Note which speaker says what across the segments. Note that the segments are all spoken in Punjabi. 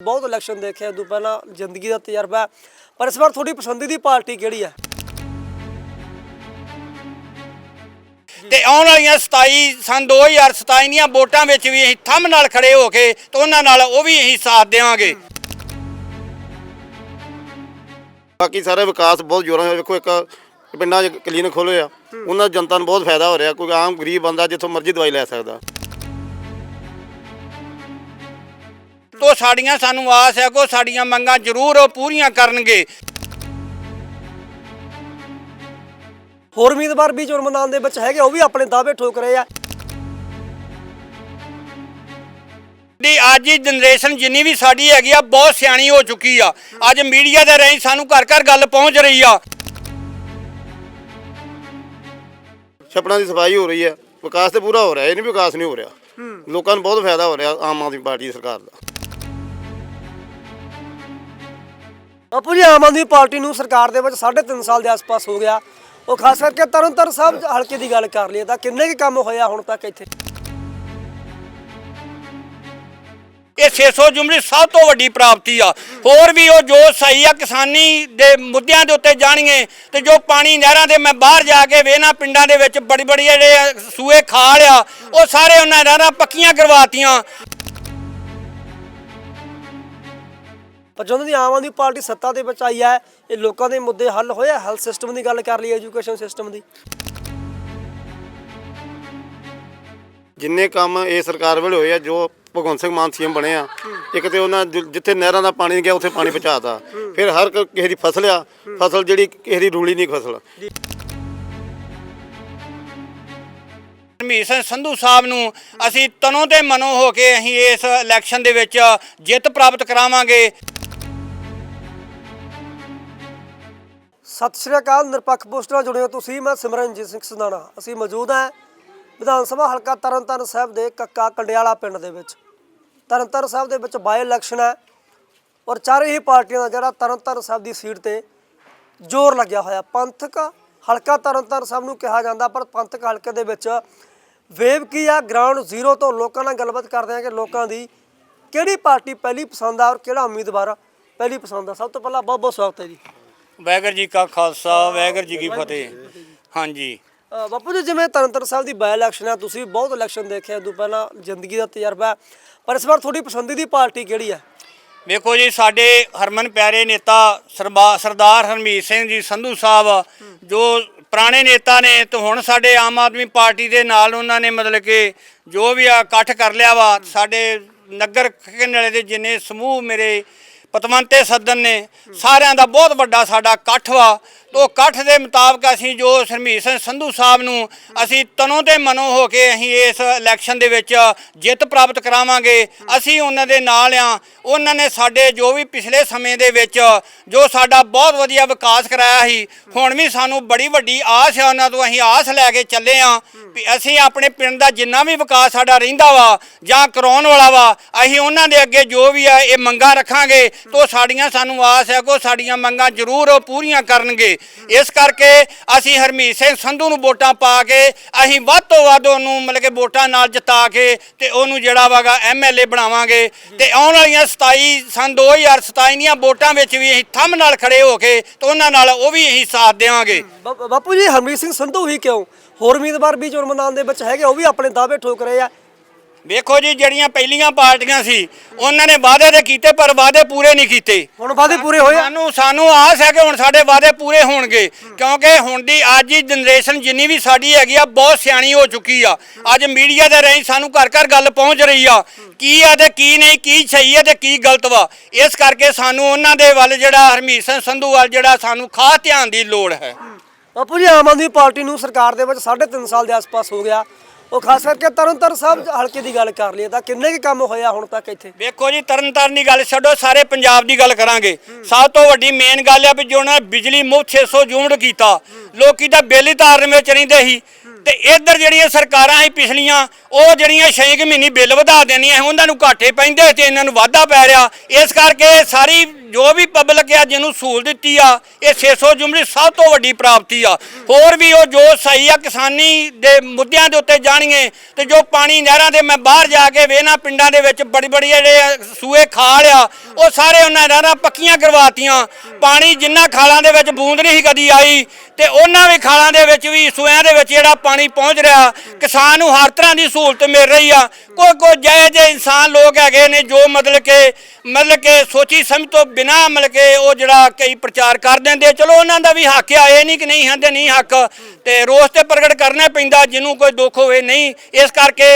Speaker 1: ਬਹੁਤ ਇਲੈਕਸ਼ਨ ਦੇਖਿਆ ਉਦੋਂ ਪਹਿਲਾਂ ਜ਼ਿੰਦਗੀ ਦਾ ਤਜਰਬਾ ਹੈ। ਪਰ ਇਸ ਵਾਰ ਤੁਹਾਡੀ ਪਸੰਦੀ ਦੀ ਪਾਰਟੀ ਕਿਹੜੀ ਹੈ?
Speaker 2: ਤੇ ਆਉਣ ਵਾਲੀਆਂ 27 ਸਨ 2027 ਦੀਆਂ ਵੋਟਾਂ ਵਿੱਚ ਵੀ ਅਸੀਂ ਥੰਮ ਨਾਲ ਖੜੇ ਹੋ ਕੇ ਤੇ ਉਹਨਾਂ ਨਾਲ ਉਹ ਵੀ ਅਸੀਂ ਸਾਥ ਦੇਵਾਂਗੇ।
Speaker 3: ਬਾਕੀ ਸਾਰੇ ਵਿਕਾਸ ਬਹੁਤ ਜ਼ੋਰਾਂ ਨਾਲ ਵੇਖੋ ਇੱਕ ਪਿੰਡਾਂ 'ਚ ਕਲੀਨਿਕ ਖੋਲ੍ਹੇ ਆ ਉਹਨਾਂ ਜਨਤਾ ਨੂੰ ਬਹੁਤ ਫਾਇਦਾ ਹੋ ਰਿਹਾ ਕੋਈ ਆਮ ਗਰੀਬ ਬੰਦਾ ਜਿੱਥੋਂ ਮਰਜ਼ੀ ਦਵਾਈ ਲੈ ਸਕਦਾ।
Speaker 2: ਤੋ ਸਾਡੀਆਂ ਸਾਨੂੰ ਆਸ ਹੈ ਕਿ ਸਾਡੀਆਂ ਮੰਗਾਂ ਜ਼ਰੂਰ ਉਹ ਪੂਰੀਆਂ ਕਰਨਗੇ।
Speaker 1: ਹੋਰ ਉਮੀਦਵਾਰ ਵੀ ਚੋਣ ਮੈਦਾਨ ਦੇ ਵਿੱਚ ਹੈਗੇ ਉਹ ਵੀ ਆਪਣੇ ਦਾਅਵੇ ਠੋਕ ਰਹੇ ਆ।
Speaker 2: ਦੀ ਅੱਜ ਦੀ ਜਨਰੇਸ਼ਨ ਜਿੰਨੀ ਵੀ ਸਾਡੀ ਹੈਗੀ ਆ ਬਹੁਤ ਸਿਆਣੀ ਹੋ ਚੁੱਕੀ ਆ। ਅੱਜ ਮੀਡੀਆ ਦੇ ਰਾਹੀਂ ਸਾਨੂੰ ਘਰ ਘਰ ਗੱਲ ਪਹੁੰਚ ਰਹੀ ਆ।
Speaker 3: ਛੱਪੜਾਂ ਦੀ ਸਫ਼ਾਈ ਹੋ ਰਹੀ ਹੈ। ਵਿਕਾਸ ਤੇ ਪੂਰਾ ਹੋ ਰਿਹਾ ਇਹ ਨਹੀਂ ਵਿਕਾਸ ਨਹੀਂ ਹੋ ਰਿਹਾ। ਲੋਕਾਂ ਨੂੰ ਬਹੁਤ ਫਾਇਦਾ ਹੋ ਰਿਹਾ ਆਮ ਆਦਮੀ ਪਾਰਟੀ ਸਰਕਾਰ ਦਾ।
Speaker 1: ਬਾਪੂ ਜੀ ਆਮ ਆਦਮੀ ਪਾਰਟੀ ਨੂੰ ਸਰਕਾਰ ਦੇ ਵਿੱਚ 3.5 ਸਾਲ ਦੇ ਆਸ-ਪਾਸ ਹੋ ਗਿਆ। ਉਹ ਖਾਸ ਕਰਕੇ ਤਰਨਤਾਰਨ ਸਾਹਿਬ ਹਲਕੇ ਦੀ ਗੱਲ ਕਰ ਲਈਏ ਤਾਂ ਕਿੰਨੇ ਕੁ ਕੰਮ ਹੋਇਆ ਹੁਣ ਤੱਕ ਇੱਥੇ?
Speaker 2: ਇਹ 600 ਜੁਮਲੀ ਸਭ ਤੋਂ ਵੱਡੀ ਪ੍ਰਾਪਤੀ ਆ। ਹੋਰ ਵੀ ਉਹ ਜੋ ਸਹੀ ਆ, ਕਿਸਾਨੀ ਦੇ ਮੁੱਦਿਆਂ ਦੇ ਉੱਤੇ ਜਾਣੀਏ ਤੇ ਜੋ ਪਾਣੀ ਨਹਿਰਾਂ ਦੇ ਮੈਂ ਬਾਹਰ ਜਾ ਕੇ ਵੇਨਾ ਪਿੰਡਾਂ ਦੇ ਵਿੱਚ ਬੜੀ ਬੜੀ ਜਿਹੜੇ ਸੂਏ ਖਾਲ ਆ, ਉਹ ਸਾਰੇ ਉਹਨਾਂ ਨਹਿਰਾਂ ਪੱਕੀਆਂ ਕਰਵਾਤੀਆਂ।
Speaker 1: ਪਰ ਜਦੋਂ ਦੀ ਆਮ ਆਦਮੀ ਪਾਰਟੀ ਸੱਤਾ ਦੇ ਵਿੱਚ ਆਈ ਹੈ ਇਹ ਲੋਕਾਂ ਦੇ ਮੁੱਦੇ ਹੱਲ ਹੋਏ ਆ ਹੈਲਥ ਸਿਸਟਮ ਦੀ ਗੱਲ ਕਰ ਲਈ ਐਜੂਕੇਸ਼ਨ ਸਿਸਟਮ ਦੀ।
Speaker 3: ਜਿੰਨੇ ਕੰਮ ਇਹ ਸਰਕਾਰ ਵੇਲੇ ਹੋਏ ਆ ਜੋ ਭਗਵੰਤ ਸਿੰਘ ਮਾਨ ਸੀਐਮ ਬਣੇ ਆ ਇੱਕ ਤੇ ਉਹਨਾਂ ਜਿ- ਜਿੱਥੇ ਨਹਿਰਾਂ ਦਾ ਪਾਣੀ ਗਿਆ ਉੱਥੇ ਪਾਣੀ ਪਹੁੰਚਾਤਾ। ਫਿਰ ਹਰ ਕ- ਕਿਸੇ ਦੀ ਫਸਲ ਆ ਫਸਲ ਜਿਹੜੀ ਕਿਸੇ ਦੀ ਰੂਲੀ ਨਹੀਂ ਫਸਲ।
Speaker 2: ਹਰਮੀਤ ਸਿੰਘ ਸੰਧੂ ਸਾਹਿਬ ਨੂੰ ਅਸੀਂ ਤਨੋਂ ਤੇ ਮਨੋਂ ਹੋ ਕੇ ਅਸੀਂ ਇਸ ਇਲੈਕਸ਼ਨ ਦੇ ਵਿੱਚ ਜਿੱਤ ਪ੍ਰਾਪਤ ਕਰਾਵਾਂਗੇ।
Speaker 1: ਸਤਿ ਸ਼੍ਰੀ ਅਕਾਲ, ਨਿਰਪੱਖ ਪੋਸਟ ਨਾਲ ਜੁੜੇ ਹੋ ਤੁਸੀਂ, ਮੈਂ ਸਿਮਰਨਜੀਤ ਸਿੰਘ ਸੰਧਾਣਾ। ਅਸੀਂ ਮੌਜੂਦ ਹਾਂ ਵਿਧਾਨ ਸਭਾ ਹਲਕਾ ਤਰਨਤਾਰਨ ਸਾਹਿਬ ਦੇ ਕੱਕਾ ਕੰਡਿਆਲਾ ਪਿੰਡ ਦੇ ਵਿੱਚ। ਤਰਨਤਾਰਨ ਸਾਹਿਬ ਦੇ ਵਿੱਚ ਬਾਈ ਇਲੈਕਸ਼ਨ ਹੈ ਔਰ ਚਾਰੇ ਹੀ ਪਾਰਟੀਆਂ ਦਾ ਜਿਹੜਾ ਤਰਨਤਾਰਨ ਸਾਹਿਬ ਦੀ ਸੀਟ ਤੇ ਜ਼ੋਰ ਲੱਗਿਆ ਹੋਇਆ। ਪੰਥਕ ਹਲਕਾ ਤਰਨਤਾਰਨ ਸਾਹਿਬ ਨੂੰ ਕਿਹਾ ਜਾਂਦਾ, ਪਰ ਪੰਥਕ ਹਲਕੇ ਦੇ ਵਿੱਚ ਵੇਵ ਕੀ ਆ? ਗਰਾਊਂਡ ਜ਼ੀਰੋ ਤੋਂ ਲੋਕਾਂ ਨਾਲ ਗੱਲਬਾਤ ਕਰਦੇ ਆ ਕਿ ਲੋਕਾਂ ਦੀ ਕਿਹੜੀ ਪਾਰਟੀ ਪਹਿਲੀ ਪਸੰਦ ਆ ਔਰ ਕਿਹੜਾ ਉਮੀਦਵਾਰ ਪਹਿਲੀ ਪਸੰਦ ਆ। ਸਭ ਤੋਂ ਪਹਿਲਾਂ ਬਹੁਤ ਬਹੁਤ ਸਵਾਗਤ ਹੈ ਜੀ।
Speaker 2: ਵਾਹਿਗੁਰੂ ਜੀ ਕਾ ਖਾਲਸਾ ਵਾਹਿਗੁਰੂ ਜੀ ਕੀ ਫਤਿਹ। ਹਾਂਜੀ।
Speaker 1: ਅ, ਬਾਪੂ ਜੀ ਜਿਵੇਂ ਤਰਨਤਾਰਨ ਸਾਹਿਬ ਦੀ ਬਾਈ ਇਲੈਕਸ਼ਨ ਹੈ ਤੁਸੀਂ ਬਹੁਤ ਇਲੈਕਸ਼ਨ ਦੇਖਿਆ ਉਦੋਂ ਪਹਿਲਾਂ ਜ਼ਿੰਦਗੀ ਦਾ ਤਜਰਬਾ ਹੈ। ਪਰ ਇਸ ਵਾਰ ਤੁਹਾਡੀ ਪਸੰਦੀ ਦੀ ਪਾਰਟੀ ਕਿਹੜੀ ਹੈ
Speaker 2: ਵੇਖੋ ਜੀ ਸਾਡੇ ਹਰਮਨ ਪਿਆਰੇ ਨੇਤਾ ਸਰਬਾ- ਸਰਦਾਰ ਹਰਮੀਤ ਸਿੰਘ ਜੀ ਸੰਧੂ ਸਾਹਿਬ ਜੋ ਪੁਰਾਣੇ ਨੇਤਾ ਨੇ ਤੇ ਹੁਣ ਸਾਡੇ ਆਮ ਆਦਮੀ ਪਾਰਟੀ ਦੇ ਨਾਲ ਉਹਨਾਂ ਨੇ ਮਤਲਬ ਕਿ ਜੋ ਵੀ ਆ ਇਕੱਠ ਕਰ ਲਿਆ ਵਾ ਸਾਡੇ ਨਗਰ ਖੇਨਲੇ ਦੇ ਜਿੰਨੇ ਸਮੂਹ ਮੇਰੇ ਪਤਵੰਤੇ ਸੱਦਨ ਨੇ ਸਾਰਿਆਂ ਦਾ ਬਹੁਤ ਵੱਡਾ ਸਾਡਾ ਇਕੱਠ ਵਾ। ਤੋ ਇਕੱਠ ਦੇ ਮੁਤਾਬਕ ਅਸੀਂ ਜੋ ਹਰਮੀਤ ਸਿੰਘ ਸੰਧੂ ਸਾਹਿਬ ਨੂੰ ਅਸੀਂ ਤਨੋਂ ਤੇ ਮਨੋਂ ਹੋ ਕੇ ਅਸੀਂ ਇਸ ਇਲੈਕਸ਼ਨ ਦੇ ਵਿੱਚ ਜਿੱਤ ਪ੍ਰਾਪਤ ਕਰਾਵਾਂਗੇ, ਅਸੀਂ ਉਹਨਾਂ ਦੇ ਨਾਲ ਆ। ਉਹਨਾਂ ਨੇ ਸਾਡੇ ਜੋ ਵੀ ਪਿਛਲੇ ਸਮੇਂ ਦੇ ਵਿੱਚ ਜੋ ਸਾਡਾ ਬਹੁਤ ਵਧੀਆ ਵਿਕਾਸ ਕਰਾਇਆ ਸੀ, ਹੁਣ ਵੀ ਸਾਨੂੰ ਬੜੀ ਵੱਡੀ ਆਸ ਹੈ ਉਹਨਾਂ ਤੋਂ, ਅਸੀਂ ਆਸ ਲੈ ਕੇ ਚੱਲੇ ਆ ਵੀ ਅਸੀਂ ਆਪਣੇ ਪਿੰਡ ਦਾ ਜਿੰਨਾ ਵੀ ਵਿਕਾਸ ਸਾਡਾ ਰਹਿੰਦਾ ਵਾ ਜਾਂ ਕਰਾਉਣ ਵਾਲਾ ਵਾ, ਅਸੀਂ ਉਹਨਾਂ ਦੇ ਅੱਗੇ ਜੋ ਵੀ ਆ ਇਹ ਮੰਗਾਂ ਰੱਖਾਂਗੇ। ਤੋ ਸਾਡੀਆਂ ਸਾਨੂੰ ਆਸ ਹੈ ਕਿ ਉਹ ਸਾਡੀਆਂ ਮੰਗਾਂ ਜ਼ਰੂਰ ਉਹ ਪੂਰੀਆਂ ਕਰਨਗੇ। ਇਸ ਕਰਕੇ ਅਸੀਂ ਹਰਮੀਤ ਸਿੰਘ ਸੰਧੂ ਨੂੰ ਵੋਟਾਂ ਪਾ ਕੇ ਅਸੀਂ ਵੱਧ ਤੋਂ ਵੱਧ ਉਹਨੂੰ ਮਤਲਬ ਕਿ ਵੋਟਾਂ ਨਾਲ ਜਿਤਾ ਕੇ ਤੇ ਉਹਨੂੰ ਜਿਹੜਾ ਵਾਗਾ ਐਮਐਲਏ ਬਣਾਵਾਂਗੇ ਤੇ ਆਉਣ ਵਾਲੀਆਂ 27 ਸਨ 2027 ਦੀਆਂ ਵੋਟਾਂ ਵਿੱਚ ਵੀ ਅਸੀਂ ਥੰਮ ਨਾਲ ਖੜੇ ਹੋ ਕੇ ਤੇ ਉਹਨਾਂ ਨਾਲ ਉਹ ਵੀ ਅਸੀਂ ਸਾਥ ਦੇਵਾਂਗੇ।
Speaker 1: ਬਾਪੂ ਜੀ, ਹਰਮੀਤ ਸਿੰਘ ਸੰਧੂ ਹੀ ਕਿਉਂ? ਹੋਰ ਉਮੀਦਵਾਰ ਵੀ ਚੋਣ ਮੈਦਾਨ ਦੇ ਵਿੱਚ ਹੈਗੇ, ਉਹ ਵੀ ਆਪਣੇ ਦਾਅਵੇ ਠੋਕ ਰਹੇ ਆ।
Speaker 2: ਵੇਖੋ ਜੀ ਜਿਹੜੀਆਂ ਪਹਿਲੀਆਂ ਪਾਰਟੀਆਂ ਸੀ ਉਹਨਾਂ ਨੇ ਵਾਅਦੇ ਤੇ ਕੀਤੇ ਪਰ ਵਾਅਦੇ ਪੂਰੇ ਨਹੀਂ ਕੀਤੇ।
Speaker 1: ਹੁਣ ਵਾਅਦੇ ਪੂਰੇ ਹੋਏ ਆ?
Speaker 2: ਸਾਨੂੰ ਸਾਨੂੰ ਆਸ ਹੈ ਕਿ ਹੁਣ ਸਾਡੇ ਵਾਅਦੇ ਪੂਰੇ ਹੋਣਗੇ ਕਿਉਂਕਿ ਹੁਣ ਦੀ ਅੱਜ ਦੀ ਜਨਰੇਸ਼ਨ ਜਿੰਨੀ ਵੀ ਸਾਡੀ ਹੈਗੀ ਆ ਬਹੁਤ ਸਿਆਣੀ ਹੋ ਚੁੱਕੀ ਆ। ਅੱਜ ਮੀਡੀਆ ਦੇ ਰਾਹੀਂ ਸਾਨੂੰ ਘਰ ਘਰ ਗੱਲ ਪਹੁੰਚ ਰਹੀ ਆ ਕੀ ਆ ਤੇ ਕੀ ਨਹੀਂ ਕੀ ਸਹੀ ਹੈ ਤੇ ਕੀ ਗਲਤ ਵਾ। ਇਸ ਕਰਕੇ ਸਾਨੂੰ ਉਹਨਾਂ ਦੇ ਵੱਲ ਜਿਹੜਾ ਹਰਮੀਤ ਸਿੰਘ ਸੰਧੂ ਵੱਲ ਜਿਹੜਾ ਸਾਨੂੰ ਖਾਸ ਧਿਆਨ ਦੀ ਲੋੜ ਹੈ।
Speaker 1: ਬਾਪੂ ਜੀ ਆਮ ਆਦਮੀ ਪਾਰਟੀ ਨੂੰ ਸਰਕਾਰ ਦੇ ਵਿੱਚ 3.5 ਸਾਲ ਦੇ ਆਸ-ਪਾਸ ਹੋ ਗਿਆ। ਉਹ ਖਾਸ ਕਰਕੇ ਤਰਨਤਾਰਨ ਸਾਹਿਬ ਹਲਕੇ ਦੀ ਗੱਲ ਕਰ ਲਈਏ ਤਾਂ ਕਿੰਨੇ ਕੁ ਕੰਮ ਹੋਇਆ ਹੁਣ ਤੱਕ ਇੱਥੇ?
Speaker 2: ਵੇਖੋ ਜੀ, ਤਰਨਤਾਰਨ ਦੀ ਗੱਲ ਛੱਡੋ, ਸਾਰੇ ਪੰਜਾਬ ਦੀ ਗੱਲ ਕਰਾਂਗੇ। ਸਭ ਤੋਂ ਵੱਡੀ ਮੇਨ ਗੱਲ ਹੈ ਵੀ ਜੋ ਉਹਨਾਂ ਨੇ ਬਿਜਲੀ ਮੁਫਤ 600 ਯੂਨਿਟ ਕੀਤਾ, ਲੋਕੀ ਤਾਂ ਬਿੱਲ ਹੀ ਤਾਰਨ ਵਿੱਚ ਰਹਿੰਦੇ ਸੀ। ਤੇ ਇੱਧਰ ਜਿਹੜੀਆਂ ਸਰਕਾਰਾਂ ਸੀ ਪਿਛਲੀਆਂ, ਉਹ ਜਿਹੜੀਆਂ 6 ਮਹੀਨੇ ਬਿੱਲ ਵਧਾ ਦੇਣੀਆਂ ਉਹਨਾਂ ਨੂੰ ਘਾਟੇ ਪੈਂਦੇ ਤੇ ਇਹਨਾਂ ਨੂੰ ਵਾਧਾ ਪੈ ਰਿਹਾ। ਇਸ ਕਰਕੇ ਸਾਰੀ ਜੋ ਵੀ ਪਬਲਿਕ ਆ ਜਿਹਨੂੰ ਸਹੂਲਤ ਦਿੱਤੀ ਆ, ਇਹ 600 ਜੁਮਲੀ ਸਭ ਤੋਂ ਵੱਡੀ ਪ੍ਰਾਪਤੀ ਆ। ਹੋਰ ਵੀ ਉਹ ਜੋ ਸਹੀ ਆ ਕਿਸਾਨੀ ਦੇ ਮੁੱਦਿਆਂ ਦੇ ਉੱਤੇ ਜਾਣੀਏ, ਤੇ ਜੋ ਪਾਣੀ ਨਹਿਰਾਂ ਦੇ ਮੈਂ ਬਾਹਰ ਜਾ ਕੇ ਵੇਨਾ ਪਿੰਡਾਂ ਦੇ ਵਿੱਚ ਬੜੀ ਬੜੀ ਜਿਹੜੇ ਸੂਏ ਖਾਲ ਆ, ਉਹ ਸਾਰੇ ਉਹਨਾਂ ਨਹਿਰਾਂ ਪੱਕੀਆਂ ਕਰਵਾਤੀਆਂ। ਪਾਣੀ ਜਿੰਨਾ ਖਾਲਾਂ ਦੇ ਵਿੱਚ ਬੂੰਦ ਨਹੀਂ ਸੀ ਕਦੀ ਆਈ, ਤੇ ਉਹਨਾਂ ਵੀ ਖਾਲਾਂ ਦੇ ਵਿੱਚ ਵੀ ਸੂਇਆਂ ਦੇ ਵਿੱਚ ਜਿਹੜਾ ਪਾਣੀ ਪਹੁੰਚ ਰਿਹਾ, ਕਿਸਾਨ ਨੂੰ ਹਰ ਤਰ੍ਹਾਂ ਦੀ ਸਹੂਲਤ ਮਿਲ ਰਹੀ ਆ। ਕੋਈ ਕੋਈ ਜਿਹੇ ਜਿਹੇ ਇਨਸਾਨ ਲੋਕ ਹੈਗੇ ਨੇ ਜੋ ਮਤਲਬ ਕਿ ਮਤਲਬ ਕਿ ਸੋਚੀ ਸਮਝ ਤੋਂ ਬਿਨਾ ਮਤਲਬ ਕਿ ਉਹ ਜਿਹੜਾ ਕਈ ਪ੍ਰਚਾਰ ਕਰ ਦਿੰਦੇ ਚਲੋ, ਉਹਨਾਂ ਦਾ ਵੀ ਹੱਕ ਆ, ਇਹ ਨਹੀਂ ਕਿ ਨਹੀਂ ਹੰਦੇ ਨਹੀਂ ਹੱਕ। ਤੇ ਰੋਸ ਤੇ ਪ੍ਰਗਟ ਕਰਨਾ ਪੈਂਦਾ, ਜਿਹਨੂੰ ਕੋਈ ਦੁੱਖ ਹੋਵੇ, ਨਹੀਂ। ਇਸ ਕਰਕੇ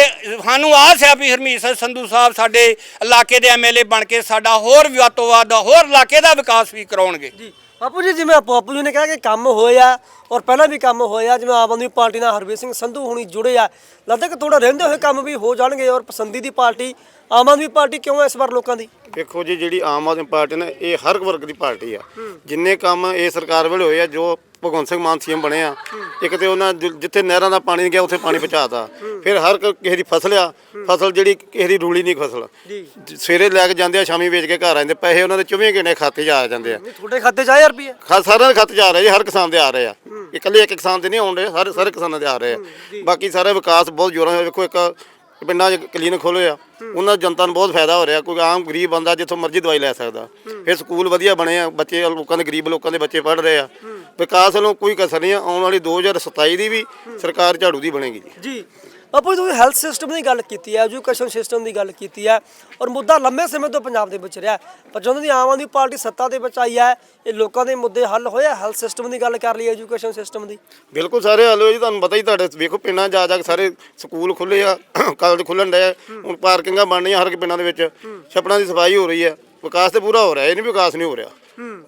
Speaker 2: ਸਾਨੂੰ ਆਸ ਆ ਵੀ ਹਰਮੀਤ ਸਿੰਘ ਸੰਧੂ ਸਾਹਿਬ ਸਾਡੇ ਇਲਾਕੇ ਦੇ ਐਮਐਲਏ ਬਣ ਕੇ ਸਾਡਾ ਹੋਰ ਵੀ ਵੱਧ ਤੋਂ ਵੱਧ ਹੋਰ ਇਲਾਕੇ ਦਾ ਵਿਕਾਸ ਵੀ ਕਰਾਉਣਗੇ।
Speaker 1: ਬਾਪੂ ਜੀ ਜਿਵੇਂ ਬਾਪੂ ਜੀ ਨੇ ਕਿਹਾ ਕਿ ਕੰਮ ਹੋਇਆ ਔਰ ਪਹਿਲਾਂ ਵੀ ਕੰਮ ਹੋਇਆ ਜਿਵੇਂ ਆਮ ਆਦਮੀ ਪਾਰਟੀ ਨਾਲ ਹਰਵੀਰ ਸਿੰਘ ਸੰਧੂ ਹੁਣੀ ਜੁੜੇ ਆ ਲੱਗਦਾ ਕਿ ਥੋੜਾ ਰਹਿੰਦੇ ਹੋਏ ਕੰਮ ਵੀ ਹੋ ਜਾਣਗੇ ਔਰ ਪਸੰਦੀ ਦੀ ਪਾਰਟੀ ਆਮ ਆਦਮੀ ਪਾਰਟੀ ਕਿਉਂ ਹੈ ਇਸ ਵਾਰ ਲੋਕਾਂ ਦੀ?
Speaker 3: ਵੇਖੋ ਜੀ ਜਿਹੜੀ ਆਮ ਆਦਮੀ ਪਾਰਟੀ ਨੇ ਇਹ ਹਰ ਵਰਗ ਦੀ ਪਾਰਟੀ ਆ। ਜਿੰਨੇ ਕੰਮ ਇਹ ਸਰਕਾਰ ਵੇਲੇ ਹੋਏ ਆ ਜੋ ਭਗਵੰਤ ਸਿੰਘ ਮਾਨ ਸੀਐਮ ਬਣੇ ਆ। ਇੱਕ ਤੇ ਉਹਨਾਂ ਜਿ- ਜਿੱਥੇ ਨਹਿਰਾਂ ਦਾ ਪਾਣੀ ਗਿਆ ਉੱਥੇ ਪਾਣੀ ਪਹੁੰਚਾਤਾ। ਫਿਰ ਹਰ ਕ- ਕਿਸੇ ਦੀ ਫਸਲ ਆ ਫਸਲ ਜਿਹੜੀ ਕਿਸੇ ਦੀ ਰੂਲੀ ਨਹੀਂ ਫਸਲ।
Speaker 1: ਜੀ।
Speaker 3: ਜ- ਸਵੇਰੇ ਲੈ ਕੇ ਜਾਂਦੇ ਆ ਸ਼ਾਮੀ ਵੇਚ ਕੇ ਘਰ ਆਉਂਦੇ ਪੈਸੇ ਉਹਨਾਂ ਦੇ 24 ਘੰਟੇ ਖਾਤੇ 'ਚ ਆ ਜਾਂਦੇ ਆ।
Speaker 1: ਨਹੀਂ ਤੁਹਾਡੇ ਖਾਤੇ 'ਚ
Speaker 3: ਖਾ ਸਾਰਿਆਂ ਦੇ ਖਾਤੇ 'ਚ ਆ ਰਹੇ ਜੀ ਹਰ ਕਿਸਾਨ ਦੇ ਆ ਰਹੇ ਆ। ਇਕੱਲੇ ਇੱਕ ਕਿਸਾਨ ਦੇ ਨਹੀਂ ਆਉਣ ਰਹੇ ਸਾਰੇ ਸਾਰੇ ਕਿਸਾਨਾਂ ਦੇ ਆ ਰਹੇ ਆ। ਬਾਕੀ ਸਾਰਾ ਵਿਕਾਸ ਬਹੁਤ ਜ਼ੋਰਾਂ ਨਾਲ ਵੇਖੋ ਇੱਕ ਪਿੰਡਾਂ 'ਚ ਕਲੀਨਿਕ ਖੋਲ੍ਹੇ ਆ। ਉਹਨਾਂ ਦਾ ਜਨਤਾ ਨੂੰ ਬਹੁਤ ਫਾਇਦਾ ਹੋ ਰਿਹਾ ਕੋਈ ਆਮ ਗਰੀਬ ਬੰਦਾ ਜਿੱਥੋਂ ਮਰਜ਼ੀ ਦਵਾਈ ਲੈ ਸਕਦਾ। ਫਿਰ ਸਕੂਲ ਵਧੀਆ ਬਣੇ ਆ ਬੱਚੇ ਲੋਕਾਂ ਦੇ ਗਰੀਬ ਲੋਕਾਂ ਦੇ ਬੱਚੇ ਪੜ੍ਹ ਰਹੇ ਆ। ਵਿਕਾਸ ਵੱਲੋਂ ਕੋਈ ਕਸਰ ਨਹੀਂ ਆ ਆਉਣ ਵਾਲੀ 2027 ਦੀ ਵੀ ਸਰਕਾਰ ਝਾੜੂ ਦੀ ਬਣੇਗੀ ਜੀ।
Speaker 1: ਜੀ ਜੀ ਤੁਸੀਂ ਹੈਲਥ ਸਿਸਟਮ ਦੀ ਗੱਲ ਕੀਤੀ ਹੈ ਐਜੂਕੇਸ਼ਨ ਸਿਸਟਮ ਦੀ ਗੱਲ ਕੀਤੀ ਹੈ ਔਰ ਮੁੱਦਾ ਲੰਮੇ ਸਮੇਂ ਤੋਂ ਪੰਜਾਬ ਦੇ ਵਿੱਚ ਰਿਹਾ ਹੈ। ਪਰ ਜਦੋਂ ਦੀ ਆਮ ਆਦਮੀ ਪਾਰਟੀ ਸੱਤਾ ਦੇ ਵਿੱਚ ਆਈ ਹੈ ਇਹ ਲੋਕਾਂ ਦੇ ਮੁੱਦੇ ਹੱਲ ਹੋਏ ਹੈਲਥ ਸਿਸਟਮ ਦੀ ਗੱਲ ਕਰ ਲਈ ਐਜੂਕੇਸ਼ਨ ਸਿਸਟਮ ਦੀ?
Speaker 3: ਬਿਲਕੁਲ ਸਾਰੇ ਹਾਲ ਹੋਏ ਜੀ ਤੁਹਾਨੂੰ ਪਤਾ ਹੀ ਤੁਹਾਡੇ ਵੇਖੋ ਪਿੰਡਾਂ ਜਾ ਜਾ ਕੇ ਸਾਰੇ ਸਕੂਲ ਖੁੱਲੇ ਆ ਕਾਲਜ ਖੁੱਲਣ ਡਏ ਹੁਣ ਪਾਰਕਿੰਗਾਂ ਬਣ ਰਹੀਆਂ ਹਰ ਇੱਕ ਪਿੰਡਾਂ ਦੇ ਵਿੱਚ ਛੱਪੜਾਂ ਦੀ ਸਫ਼ਾਈ ਹੋ ਰਹੀ ਹੈ ਵਿਕਾਸ ਤੇ ਪੂਰਾ ਹੋ ਰਿਹਾ ਇਹ ਨਹੀਂ ਵਿਕਾਸ ਨਹੀਂ ਹੋ ਰਿਹਾ।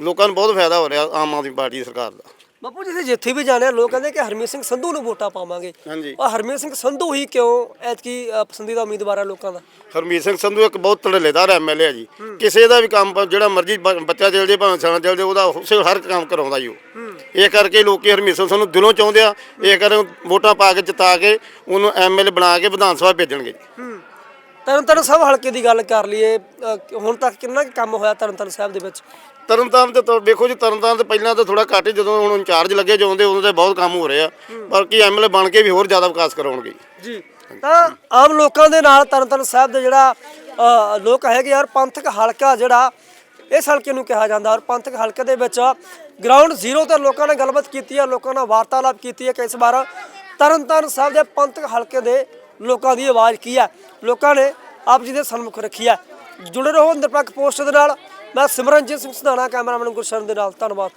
Speaker 3: ਲੋਕਾਂ ਨੂੰ ਬਹੁਤ ਫਾਇਦਾ ਹੋ ਰਿਹਾ ਆਮ ਆਦਮੀ ਪਾਰਟੀ ਦੀ ਸਰਕਾਰ ਦਾ।
Speaker 1: ਬਾਪੂ ਜੀ ਜਿੱਥੇ ਵੀ ਜਾਣੇ ਲੋਕ ਕਹਿੰਦੇ ਕਿ ਹਰਮੀਤ ਸਿੰਘ ਸੰਧੂ ਨੂੰ ਵੋਟਾਂ ਪਾਵਾਂਗੇ।
Speaker 3: ਹਾਂਜੀ।
Speaker 1: ਉਹ ਹਰਮੀਤ ਸਿੰਘ ਸੰਧੂ ਹੀ ਕਿਉਂ ਐਤਕੀ ਅ, ਪਸੰਦੀਦਾ ਉਮੀਦਵਾਰ ਹੈ ਲੋਕਾਂ ਦਾ?
Speaker 3: ਹਰਮੀਤ ਸਿੰਘ ਸੰਧੂ ਇੱਕ ਬਹੁਤ ਧੜੱਲੇਦਾਰ ਐਮਐਲਏ ਹੈ ਜੀ। ਕਿਸੇ ਦਾ ਵੀ ਕੰਮ ਜਿਹੜਾ ਮਰਜ਼ੀ ਬ- ਬੱਚਾ ਚਲ ਜੇ ਭਾਵੇਂ ਸਿਆਣਾ ਚਲ ਜੇ ਉਹਦਾ ਉਸੇ ਹਰ ਇੱਕ ਕੰਮ ਕਰਾਉਂਦਾ ਜੀ ਉਹ। ਇਹ ਕਰਕੇ ਲੋਕੀ ਹਰਮੀਤ ਸਿੰਘ ਸੰਧੂ ਦਿਲੋਂ ਚਾਹੁੰਦੇ ਆ ਇਹ ਕਰ ਵੋਟਾਂ ਪਾ ਕੇ ਜਿਤਾ ਕੇ ਉਹਨੂੰ ਐਮਐਲਏ ਬਣਾ ਕੇ ਵਿਧਾਨ ਸਭਾ ਭੇਜਣਗੇ ਜੀ।
Speaker 1: ਤਰਨਤਾਰਨ ਸਾਹਿਬ ਹਲਕੇ ਦੀ ਗੱਲ ਕਰ ਲਈਏ ਅ, ਹੁਣ ਤੱਕ ਕਿੰਨਾ ਕੁ ਕੰਮ ਹੋਇਆ ਤਰਨਤਾਰਨ ਸਾਹਿਬ ਦੇ ਵਿੱਚ?
Speaker 3: ਤਰਨਤਾਰਨ ਤੇ ਤਾਂ ਵੇਖੋ ਜੀ ਤਰਨਤਾਰਨ ਤੇ ਪਹਿਲਾਂ ਤਾਂ ਥੋੜਾ ਘੱਟ ਹੀ ਜਦੋਂ ਹੁਣ ਇੰਚਾਰਜ ਲੱਗੇ ਜਾਂਦੇ ਉਦੋਂ ਤੇ ਬਹੁਤ ਕੰਮ ਹੋ ਰਿਹਾ। ਬਾਕੀ ਐਮਐਲਏ ਬਣ ਕੇ ਵੀ ਹੋਰ ਜ਼ਿਆਦਾ ਵਿਕਾਸ ਕਰਾਉਣਗੇ।
Speaker 1: ਜੀ ਤਾਂ ਆਮ ਲੋਕਾਂ ਦੇ ਨਾਲ ਤਰਨਤਾਰਨ ਸਾਹਿਬ ਦੇ ਜਿਹੜਾ ਅ, ਲੋਕ ਹੈਗੇ ਯਾਰ ਪੰਥਕ ਹਲਕਾ ਜਿਹੜਾ ਇਸ ਹਲਕੇ ਨੂੰ ਕਿਹਾ ਜਾਂਦਾ। ਔਰ ਪੰਥਕ ਹਲਕੇ ਦੇ ਵਿੱਚ ਗਰਾਊਂਡ ਜ਼ੀਰੋ ਤੇ ਲੋਕਾਂ ਨਾਲ ਗੱਲਬਾਤ ਕੀਤੀ ਹੈ ਲੋਕਾਂ ਨਾਲ ਵਾਰਤਾਲਾਪ ਕੀਤੀ ਹੈ ਕਿ ਇਸ ਵਾਰ ਤਰਨਤਾਰਨ ਸਾਹਿਬ ਦੇ ਪੰਥਕ ਹਲਕੇ ਦੇ ਲੋਕਾਂ ਦੀ ਆਵਾਜ਼ ਕੀ ਹੈ ਲੋਕਾਂ ਨੇ ਆਪ ਜੀ ਦੇ ਸਨਮੁਖ ਰੱਖੀ ਹੈ ਜੁੜੇ ਰਹੋ ਨਿਰਪੱਖ ਪੋਸਟ ਦੇ ਨਾਲ। ਮੈਂ ਸਿਮਰਨਜੀਤ ਸਿੰਘ ਸਧਾਣਾ ਕੈਮਰਾਮੈਨ ਗੁਰਸ਼ਰਨ ਦੇ ਨਾਲ ਧੰਨਵਾਦ।